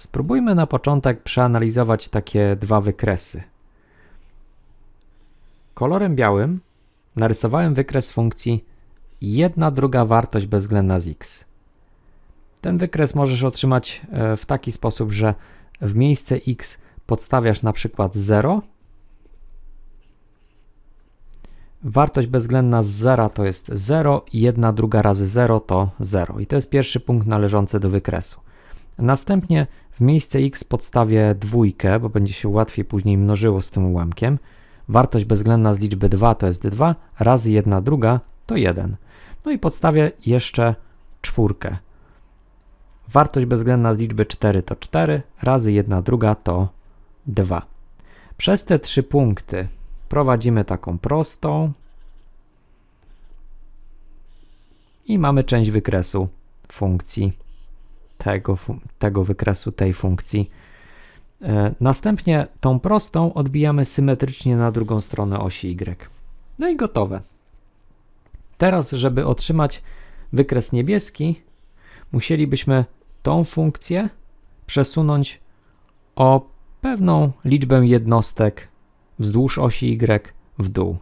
Spróbujmy na początek przeanalizować takie dwa wykresy. Kolorem białym narysowałem wykres funkcji jedna druga wartość bezwzględna z x. Ten wykres możesz otrzymać e, w taki sposób, że w miejsce x podstawiasz na przykład 0. Wartość bezwzględna z 0 to jest 0 i 1 druga razy 0 to 0. I to jest pierwszy punkt należący do wykresu. Następnie w miejsce x podstawię dwójkę, bo będzie się łatwiej później mnożyło z tym ułamkiem. Wartość bezwzględna z liczby 2 to jest 2, razy 1 druga to 1. No i podstawię jeszcze czwórkę. Wartość bezwzględna z liczby 4 to 4, razy 1 druga to 2. Przez te trzy punkty prowadzimy taką prostą i mamy część wykresu funkcji tego, tego wykresu tej funkcji. E, Następnie tą prostą odbijamy symetrycznie na drugą stronę osi y. No i gotowe. Teraz, żeby otrzymać wykres niebieski, musielibyśmy tą funkcję przesunąć o pewną liczbę jednostek wzdłuż osi y w dół.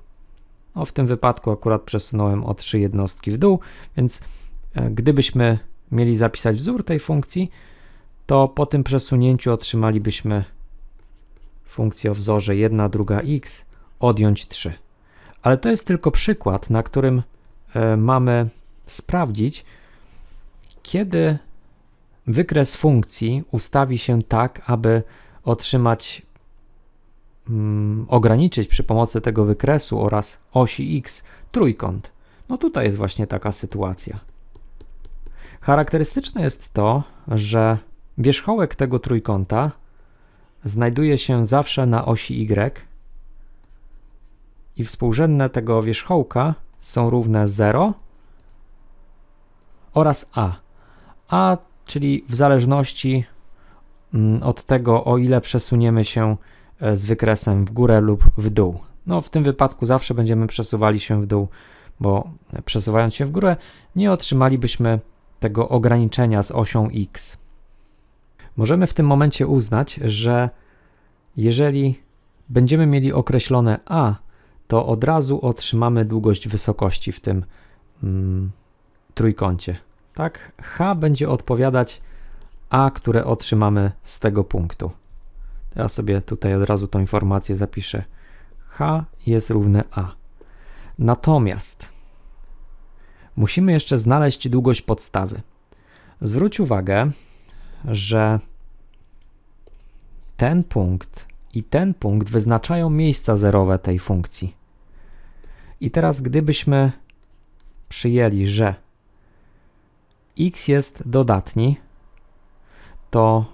No, w tym wypadku akurat przesunąłem o 3 jednostki w dół, więc e, gdybyśmy mieli zapisać wzór tej funkcji, to po tym przesunięciu otrzymalibyśmy funkcję o wzorze 1 druga x odjąć 3. Ale to jest tylko przykład, na którym e, mamy sprawdzić, kiedy wykres funkcji ustawi się tak, aby otrzymać, mm, ograniczyć przy pomocy tego wykresu oraz osi x trójkąt. No tutaj jest właśnie taka sytuacja. Charakterystyczne jest to, że wierzchołek tego trójkąta znajduje się zawsze na osi y i współrzędne tego wierzchołka są równe 0 oraz a. a, czyli w zależności mm, od tego, o ile przesuniemy się e, z wykresem w górę lub w dół. No, w tym wypadku zawsze będziemy przesuwali się w dół, bo przesuwając się w górę, nie otrzymalibyśmy tego ograniczenia z osią x. Możemy w tym momencie uznać, że jeżeli będziemy mieli określone a, to od razu otrzymamy długość wysokości w tym mm, trójkącie. Tak, h będzie odpowiadać a, które otrzymamy z tego punktu. Ja sobie tutaj od razu tą informację zapiszę. h jest równe a. Natomiast musimy jeszcze znaleźć długość podstawy. Zwróć uwagę, że ten punkt i ten punkt wyznaczają miejsca zerowe tej funkcji. I teraz, gdybyśmy przyjęli, że x jest dodatni, to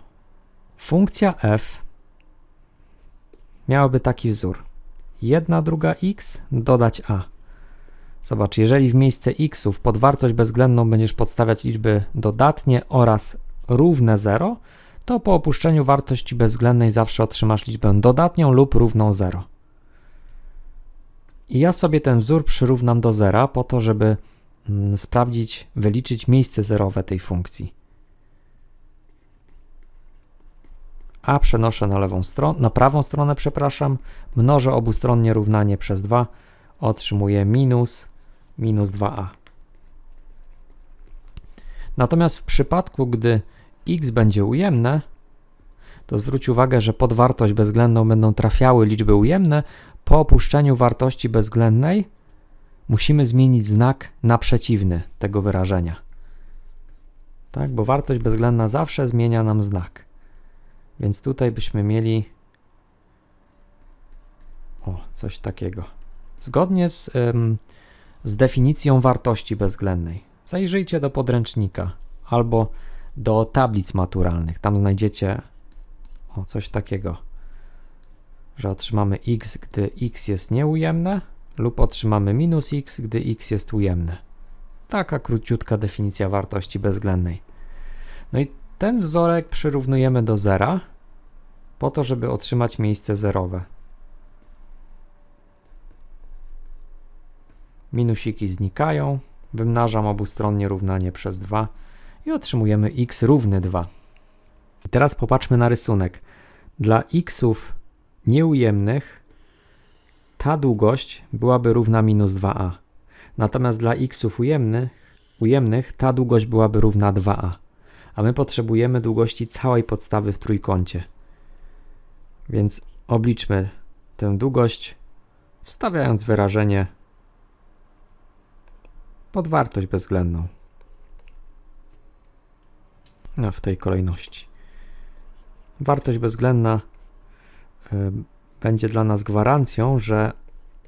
funkcja f miałaby taki wzór. 1 druga x dodać a. Zobacz, jeżeli w miejsce xów pod wartość bezwzględną będziesz podstawiać liczby dodatnie oraz równe 0, to po opuszczeniu wartości bezwzględnej zawsze otrzymasz liczbę dodatnią lub równą 0. I ja sobie ten wzór przyrównam do zera po to, żeby mm, sprawdzić, wyliczyć miejsce zerowe tej funkcji. A przenoszę na lewą stronę, na prawą stronę, przepraszam, mnożę obustronnie równanie przez 2, otrzymuję minus minus 2a. Natomiast w przypadku, gdy x będzie ujemne, to zwróć uwagę, że pod wartość bezwzględną będą trafiały liczby ujemne. Po opuszczeniu wartości bezwzględnej musimy zmienić znak na przeciwny tego wyrażenia. Tak, bo wartość bezwzględna zawsze zmienia nam znak. Więc tutaj byśmy mieli o, coś takiego. Zgodnie z, ym, z definicją wartości bezwzględnej. Zajrzyjcie do podręcznika albo do tablic maturalnych. Tam znajdziecie o, coś takiego, że otrzymamy x, gdy x jest nieujemne, lub otrzymamy minus x, gdy x jest ujemne. Taka króciutka definicja wartości bezwzględnej. No i ten wzorek przyrównujemy do zera, po to, żeby otrzymać miejsce zerowe. Minusiki znikają, wymnażam obustronnie równanie przez 2 i otrzymujemy x równy 2. I teraz popatrzmy na rysunek. Dla xów nieujemnych ta długość byłaby równa minus 2a. Natomiast dla xów ujemnych, ujemnych ta długość byłaby równa 2a. A my potrzebujemy długości całej podstawy w trójkącie. Więc obliczmy tę długość, wstawiając wyrażenie pod wartość bezwzględną. No, w tej kolejności. Wartość bezwzględna y, będzie dla nas gwarancją, że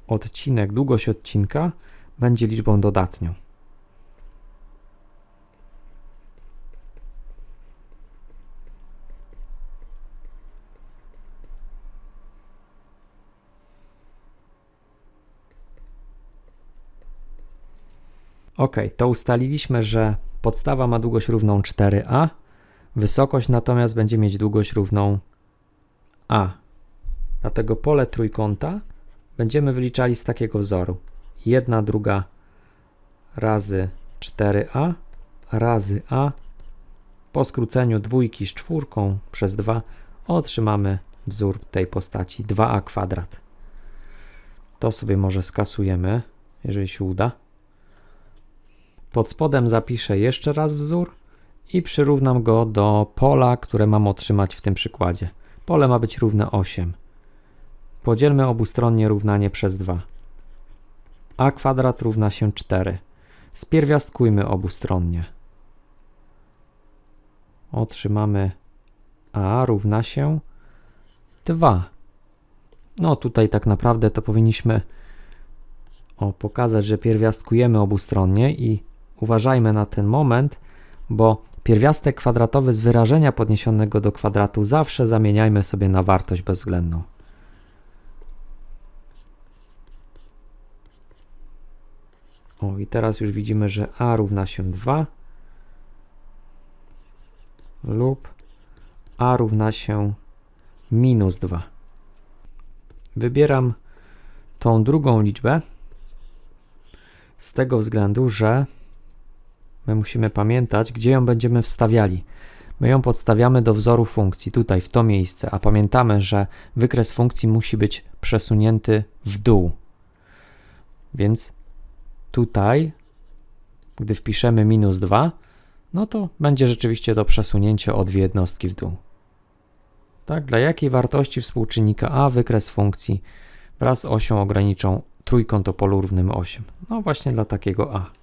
odcinek, długość odcinka będzie liczbą dodatnią. Ok, to ustaliliśmy, że podstawa ma długość równą 4a, wysokość natomiast będzie mieć długość równą a. Dlatego pole trójkąta będziemy wyliczali z takiego wzoru. 1 druga razy 4a razy a po skróceniu dwójki z czwórką przez 2 otrzymamy wzór tej postaci 2a kwadrat. To sobie może skasujemy, jeżeli się uda. Pod spodem zapiszę jeszcze raz wzór i przyrównam go do pola, które mam otrzymać w tym przykładzie. Pole ma być równe 8. Podzielmy obustronnie równanie przez 2. a kwadrat równa się 4. Spierwiastkujmy obustronnie. Otrzymamy a równa się 2. No tutaj tak naprawdę to powinniśmy o, pokazać, że pierwiastkujemy obustronnie i uważajmy na ten moment, bo pierwiastek kwadratowy z wyrażenia podniesionego do kwadratu zawsze zamieniajmy sobie na wartość bezwzględną. O, i teraz już widzimy, że a równa się 2 lub a równa się minus 2. Wybieram tą drugą liczbę z tego względu, że my musimy pamiętać, gdzie ją będziemy wstawiali. My ją podstawiamy do wzoru funkcji, tutaj w to miejsce, a pamiętamy, że wykres funkcji musi być przesunięty w dół. Więc tutaj, gdy wpiszemy minus 2, no to będzie rzeczywiście to przesunięcie o dwie jednostki w dół. Tak, dla jakiej wartości współczynnika a wykres funkcji wraz z osią ograniczą trójkąt o polu równym 8? No właśnie dla takiego a.